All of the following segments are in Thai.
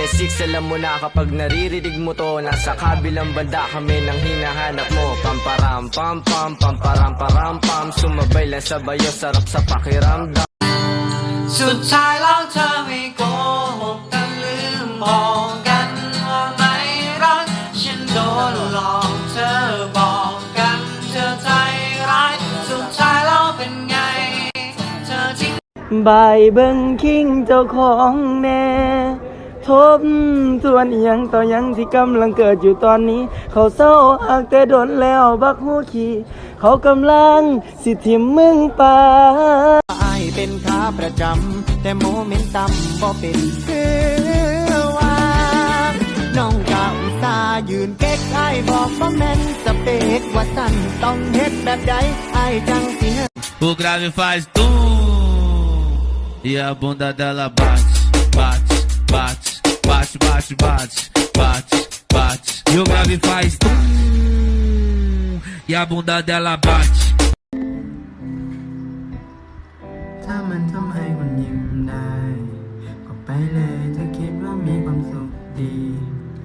Genesis Alam mo na kapag naririnig mo to Nasa kabilang banda kami nang hinahanap mo Pamparam pam pam pamparam param pam Sumabay lang sa bayo sarap sa pakiramdam สุดท้ายแล้วเธอไม่โกหกแต่ลืมบอกกันว่าไม่รัก ฉันโดนหลอกเธอบอกกันเธอใจร้ายสุดท้ายแล้วเป็นไง เธอทิ้ง บายเบิ่งคิงเจ้าของแน่ ทบทวนอหยังต่อหยังที่กำลังเกิดอยู่ตอนนี้ เขาเศร้าหักแต่โดนแล้วบักหัวขี้เขากำลังสิทิมมึงไปอายเป็นขาประจำแต่โมเมนตัมบ่เป็นคือว่าน้องกาอุตายืนเก๊กอายบอกว่าแม่นสเปกว่าสั่นต้องเฮ็ดแบบใดอายจังสิ O grave faz tum e a bunda dela bate, bate, bate, bate, bate, bate, bate, bate. E o grave faz tum e a bunda dela bate. ถ้ามันทำให้คุณยิ้มได้ก็ไปเลยถ้าคิดว่ามีความสุขดี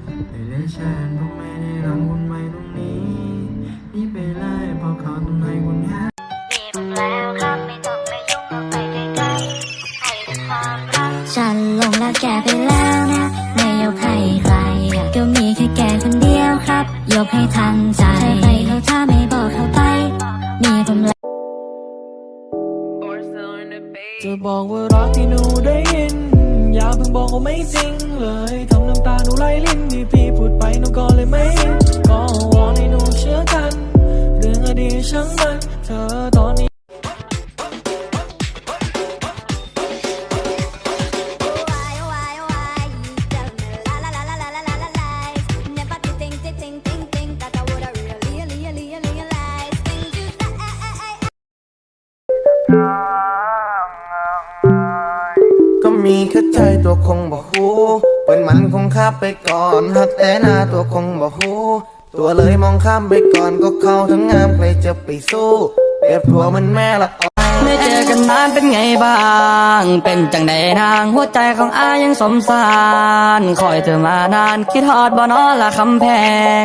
เลยเลยฉันคงไม่ได้รังคุณ ฉันหลงรักแกไปแล้วนะ ไม่ยกให้ใคร ก็มีแค่แกคนเดียวครับ ยกให้ทั้งใจใครเขาถ้าไม่บอกเขาไป มีผมแล้วจะบอกว่ารักที่หนูได้ยิน อย่าเพิ่งบอกว่าไม่จริงเลย ทำน้ำตาหนูไหลลิ้นที่พี่พูดไปหนูก็เลยไม่เห็นก็ มีแค่ใจตัวคงบอกฮูเป็นมันคงข้าไปก่อนหักแต่หน้าตัวคงบอกฮูตัวเลยมองข้ามไปก่อนก็เข้าทั้งงามใครจะไปสู้เปรียบตัวมันแม่ละอ่อนไม่เจอกันนานเป็นไงบ้าง เป็นจังใดนางหัวใจของอายังสมสาร คอยเธอมานานคิดฮอดบ่นอละคำแพง